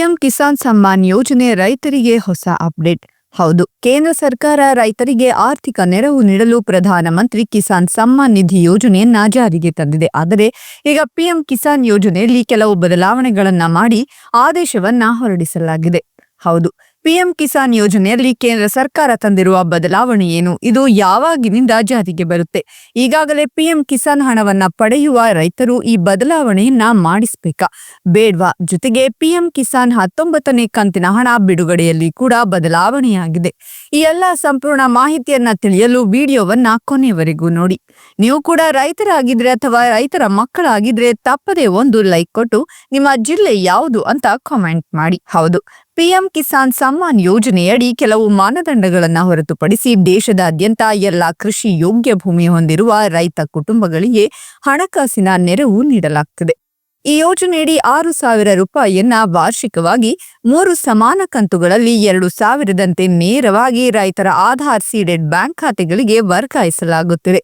PM Kisan Samman ಯೋಜನೆ ರೈತರಿಗೆ ಹೊಸ ಅಪ್ಡೇಟ್. ಹೌದು, ಕೇಂದ್ರ ಸರ್ಕಾರ ರೈತರಿಗೆ ಆರ್ಥಿಕ ನೆರವು ನೀಡಲು ಪ್ರಧಾನಮಂತ್ರಿ ಕಿಸಾನ್ ಸಮ್ಮಾನ್ ನಿಧಿ ಯೋಜನೆಯನ್ನ ಜಾರಿಗೆ ತಂದಿದೆ. ಆದರೆ ಈಗ ಪಿಎಂ ಕಿಸಾನ್ ಯೋಜನೆಯಲ್ಲಿ ಕೆಲವು ಬದಲಾವಣೆಗಳನ್ನ ಮಾಡಿ ಆದೇಶವನ್ನ ಹೊರಡಿಸಲಾಗಿದೆ. ಹೌದು ಪಿಎಂ ಕಿಸಾನ್ ಯೋಜನೆಯಲ್ಲಿ ಕೇಂದ್ರ ಸರ್ಕಾರ ತಂದಿರುವ ಬದಲಾವಣೆ ಏನು? ಇದು ಯಾವಾಗಿನಿಂದ ಜಾರಿಗೆ ಬರುತ್ತೆ? ಈಗಾಗಲೇ ಪಿಎಂ ಕಿಸಾನ್ ಹಣವನ್ನ ಪಡೆಯುವ ರೈತರು ಈ ಬದಲಾವಣೆಯನ್ನ ಮಾಡಿಸಬೇಕಾ? ಬೇಡ್ವಾ? ಜೊತೆಗೆ ಪಿಎಂ ಕಿಸಾನ್ ಹತ್ತೊಂಬತ್ತನೇ ಕಂತಿನ ಹಣ ಬಿಡುಗಡೆಯಲ್ಲಿ ಕೂಡ ಬದಲಾವಣೆಯಾಗಿದೆ. ಈ ಎಲ್ಲ ಸಂಪೂರ್ಣ ಮಾಹಿತಿಯನ್ನ ತಿಳಿಯಲು ವಿಡಿಯೋವನ್ನ ಕೊನೆಯವರೆಗೂ ನೋಡಿ. ನೀವು ಕೂಡ ರೈತರಾಗಿದ್ರೆ ಅಥವಾ ರೈತರ ಮಕ್ಕಳಾಗಿದ್ರೆ ತಪ್ಪದೆ ಒಂದು ಲೈಕ್ ಕೊಟ್ಟು ನಿಮ್ಮ ಜಿಲ್ಲೆ ಯಾವುದು ಅಂತ ಕಾಮೆಂಟ್ ಮಾಡಿ. ಹೌದು, ಪಿಎಂ ಕಿಸಾನ್ ಸಮ್ಮಾನ್ ಯೋಜನೆಯಡಿ ಕೆಲವು ಮಾನದಂಡಗಳನ್ನ ಹೊರತುಪಡಿಸಿ ದೇಶದಾದ್ಯಂತ ಎಲ್ಲ ಕೃಷಿ ಯೋಗ್ಯ ಭೂಮಿ ಹೊಂದಿರುವ ರೈತ ಕುಟುಂಬಗಳಿಗೆ ಹಣಕಾಸಿನ ನೆರವು ನೀಡಲಾಗ್ತದೆ. ಈ ಯೋಜನೆಯಡಿ ಆರು ಸಾವಿರ ರೂಪಾಯಿಯನ್ನ ವಾರ್ಷಿಕವಾಗಿ ಮೂರು ಸಮಾನ ಕಂತುಗಳಲ್ಲಿ ಎರಡು ಸಾವಿರದಂತೆ ನೇರವಾಗಿ ರೈತರ ಆಧಾರ್ ಸೀಡೆಡ್ ಬ್ಯಾಂಕ್ ಖಾತೆಗಳಿಗೆ ವರ್ಗಾಯಿಸಲಾಗುತ್ತಿದೆ.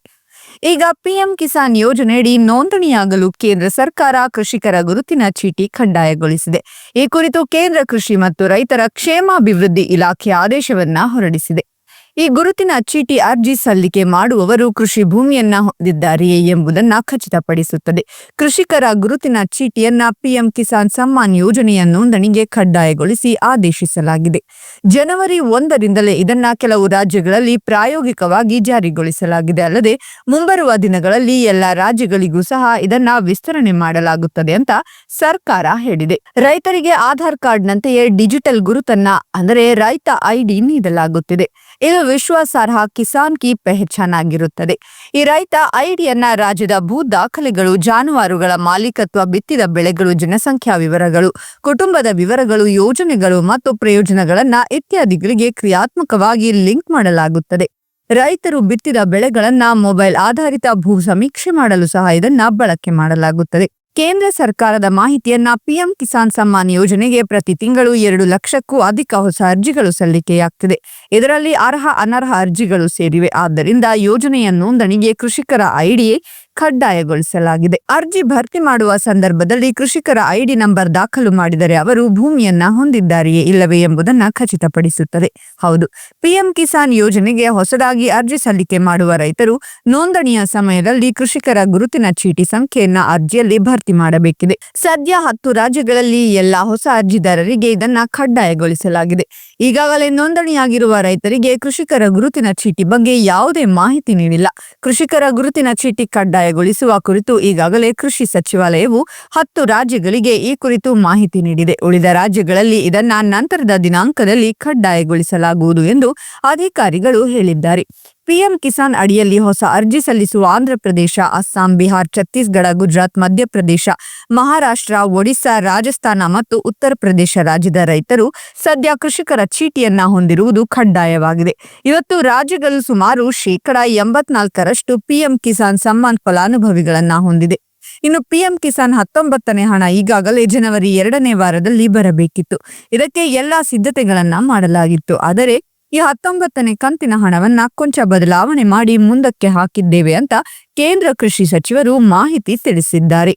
ಈಗ ಪಿಎಂ ಕಿಸಾನ್ ಯೋಜನೆಯಡಿ ನೋಂದಣಿಯಾಗಲು ಕೇಂದ್ರ ಸರ್ಕಾರ ಕೃಷಿಕರ ಗುರುತಿನ ಚೀಟಿ ಕಡ್ಡಾಯಗೊಳಿಸಿದೆ. ಈ ಕುರಿತು ಕೇಂದ್ರ ಕೃಷಿ ಮತ್ತು ರೈತರ ಕ್ಷೇಮಾಭಿವೃದ್ಧಿ ಇಲಾಖೆ ಆದೇಶವನ್ನ ಹೊರಡಿಸಿದೆ. ಈ ಗುರುತಿನ ಚೀಟಿ ಅರ್ಜಿ ಸಲ್ಲಿಕೆ ಮಾಡುವವರು ಕೃಷಿ ಭೂಮಿಯನ್ನ ಹೊಂದಿದ್ದಾರೆಯೇ ಎಂಬುದನ್ನ ಖಚಿತಪಡಿಸುತ್ತದೆ. ಕೃಷಿಕರ ಗುರುತಿನ ಚೀಟಿಯನ್ನ ಪಿಎಂ ಕಿಸಾನ್ ಸಮ್ಮಾನ್ ಯೋಜನೆಯ ನೋಂದಣಿಗೆ ಕಡ್ಡಾಯಗೊಳಿಸಿ ಆದೇಶಿಸಲಾಗಿದೆ. ಜನವರಿ ಒಂದರಿಂದಲೇ ಇದನ್ನ ಕೆಲವು ರಾಜ್ಯಗಳಲ್ಲಿ ಪ್ರಾಯೋಗಿಕವಾಗಿ ಜಾರಿಗೊಳಿಸಲಾಗಿದೆ. ಅಲ್ಲದೆ ಮುಂಬರುವ ದಿನಗಳಲ್ಲಿ ಎಲ್ಲಾ ರಾಜ್ಯಗಳಿಗೂ ಸಹ ಇದನ್ನ ವಿಸ್ತರಣೆ ಮಾಡಲಾಗುತ್ತದೆ ಅಂತ ಸರ್ಕಾರ ಹೇಳಿದೆ. ರೈತರಿಗೆ ಆಧಾರ್ ಕಾರ್ಡ್ನಂತೆಯೇ ಡಿಜಿಟಲ್ ಗುರುತನ್ನ, ಅಂದರೆ ರೈತ ಐಡಿ ನೀಡಲಾಗುತ್ತಿದೆ. ಇದು ವಿಶ್ವಾಸಾರ್ಹ ಕಿಸಾನ್ ಕಿ ಪೆಹಚಾನ್ ಆಗಿರುತ್ತದೆ ಈ ರೈತ ಐಡಿಯನ್ನ ರಾಜ್ಯದ ಭೂ ದಾಖಲೆಗಳು, ಜಾನುವಾರುಗಳ ಮಾಲೀಕತ್ವ, ಬಿತ್ತಿದ ಬೆಳೆಗಳು, ಜನಸಂಖ್ಯಾ ವಿವರಗಳು, ಕುಟುಂಬದ ವಿವರಗಳು, ಯೋಜನೆಗಳು ಮತ್ತು ಪ್ರಯೋಜನಗಳನ್ನ ಇತ್ಯಾದಿಗಳಿಗೆ ಕ್ರಿಯಾತ್ಮಕವಾಗಿ ಲಿಂಕ್ ಮಾಡಲಾಗುತ್ತದೆ. ರೈತರು ಬಿತ್ತಿದ ಬೆಳೆಗಳನ್ನ ಮೊಬೈಲ್ ಆಧಾರಿತ ಭೂ ಸಮೀಕ್ಷೆ ಮಾಡಲು ಸಹ ಇದನ್ನ ಬಳಕೆ ಮಾಡಲಾಗುತ್ತದೆ. ಕೇಂದ್ರ ಸರ್ಕಾರದ ಮಾಹಿತಿಯನ್ನ ಪಿಎಂ ಕಿಸಾನ್ ಸಮ್ಮಾನ್ ಯೋಜನೆಗೆ ಪ್ರತಿ ತಿಂಗಳು ಎರಡು ಲಕ್ಷಕ್ಕೂ ಅಧಿಕ ಹೊಸ ಅರ್ಜಿಗಳು ಸಲ್ಲಿಕೆಯಾಗ್ತಿದೆ. ಇದರಲ್ಲಿ ಅರ್ಹ ಅನರ್ಹ ಅರ್ಜಿಗಳು ಸೇರಿವೆ. ಆದ್ದರಿಂದ ಯೋಜನೆಯ ನೋಂದಣಿಗೆ ಕೃಷಿಕರ ಐಡಿ ಕಡ್ಡಾಯಗೊಳಿಸಲಾಗಿದೆ. ಅರ್ಜಿ ಭರ್ತಿ ಮಾಡುವ ಸಂದರ್ಭದಲ್ಲಿ ಕೃಷಿಕರ ಐಡಿ ನಂಬರ್ ದಾಖಲು ಮಾಡಿದರೆ ಅವರು ಭೂಮಿಯನ್ನ ಹೊಂದಿದ್ದಾರೆಯೇ ಇಲ್ಲವೇ ಎಂಬುದನ್ನ ಖಚಿತಪಡಿಸುತ್ತದೆ. ಹೌದು, ಪಿಎಂ ಕಿಸಾನ್ ಯೋಜನೆಗೆ ಹೊಸದಾಗಿ ಅರ್ಜಿ ಸಲ್ಲಿಕೆ ಮಾಡುವ ರೈತರು ನೋಂದಣಿಯ ಸಮಯದಲ್ಲಿ ಕೃಷಿಕರ ಗುರುತಿನ ಚೀಟಿ ಸಂಖ್ಯೆಯನ್ನ ಅರ್ಜಿಯಲ್ಲಿ ಭರ್ತಿ ಮಾಡಬೇಕಿದೆ. ಸದ್ಯ ಹತ್ತು ರಾಜ್ಯಗಳಲ್ಲಿ ಎಲ್ಲಾ ಹೊಸ ಅರ್ಜಿದಾರರಿಗೆ ಇದನ್ನ ಕಡ್ಡಾಯಗೊಳಿಸಲಾಗಿದೆ. ಈಗಾಗಲೇ ನೋಂದಣಿಯಾಗಿರುವ ರೈತರಿಗೆ ಕೃಷಿಕರ ಗುರುತಿನ ಚೀಟಿ ಬಗ್ಗೆ ಯಾವುದೇ ಮಾಹಿತಿ ನೀಡಿಲ್ಲ. ಕೃಷಿಕರ ಗುರುತಿನ ಚೀಟಿ ಕಡ್ಡಾಯಗೊಳಿಸುವ ಕುರಿತು ಈಗಾಗಲೇ ಕೃಷಿ ಸಚಿವಾಲಯವು ಹತ್ತು ರಾಜ್ಯಗಳಿಗೆ ಈ ಕುರಿತು ಮಾಹಿತಿ ನೀಡಿದೆ. ಉಳಿದ ರಾಜ್ಯಗಳಲ್ಲಿ ಇದನ್ನ ನಂತರದ ದಿನಾಂಕದಲ್ಲಿ ಕಡ್ಡಾಯಗೊಳಿಸಲಾಗುವುದು ಎಂದು ಅಧಿಕಾರಿಗಳು ಹೇಳಿದ್ದಾರೆ. ಪಿಎಂ ಕಿಸಾನ್ ಅಡಿಯಲ್ಲಿ ಹೊಸ ಅರ್ಜಿ ಸಲ್ಲಿಸುವ ಆಂಧ್ರಪ್ರದೇಶ, ಅಸ್ಸಾಂ, ಬಿಹಾರ್, ಛತ್ತೀಸ್ಗಢ, ಗುಜರಾತ್, ಮಧ್ಯಪ್ರದೇಶ, ಮಹಾರಾಷ್ಟ್ರ ಒಡಿಶಾ ರಾಜಸ್ಥಾನ ಮತ್ತು ಉತ್ತರ ಪ್ರದೇಶ ರಾಜ್ಯದ ರೈತರು ಸದ್ಯ ಕೃಷಿಕರ ಚೀಟಿಯನ್ನ ಹೊಂದಿರುವುದು ಕಡ್ಡಾಯವಾಗಿದೆ. ಇವತ್ತು ರಾಜ್ಯಗಳು ಸುಮಾರು ಶೇಕಡಾ ಎಂಬತ್ನಾಲ್ಕರಷ್ಟು ಪಿಎಂ ಕಿಸಾನ್ ಸಮ್ಮಾನ್ ಫಲಾನುಭವಿಗಳನ್ನ ಹೊಂದಿದೆ. ಇನ್ನು ಪಿಎಂ ಕಿಸಾನ್ ಹತ್ತೊಂಬತ್ತನೇ ಹಣ ಈಗಾಗಲೇ ಜನವರಿ ಎರಡನೇ ವಾರದಲ್ಲಿ ಬರಬೇಕಿತ್ತು. ಇದಕ್ಕೆ ಎಲ್ಲಾ ಸಿದ್ಧತೆಗಳನ್ನ ಮಾಡಲಾಗಿತ್ತು. ಆದರೆ ಈ ಹತ್ತೊಂಬತ್ತನೇ ಕಂತಿನ ಹಣವನ್ನ ಕೊಂಚ ಬದಲಾವಣೆ ಮಾಡಿ ಮುಂದಕ್ಕೆ ಹಾಕಿದ್ದೇವೆ ಅಂತ ಕೇಂದ್ರ ಕೃಷಿ ಸಚಿವರು ಮಾಹಿತಿ ತಿಳಿಸಿದ್ದಾರೆ.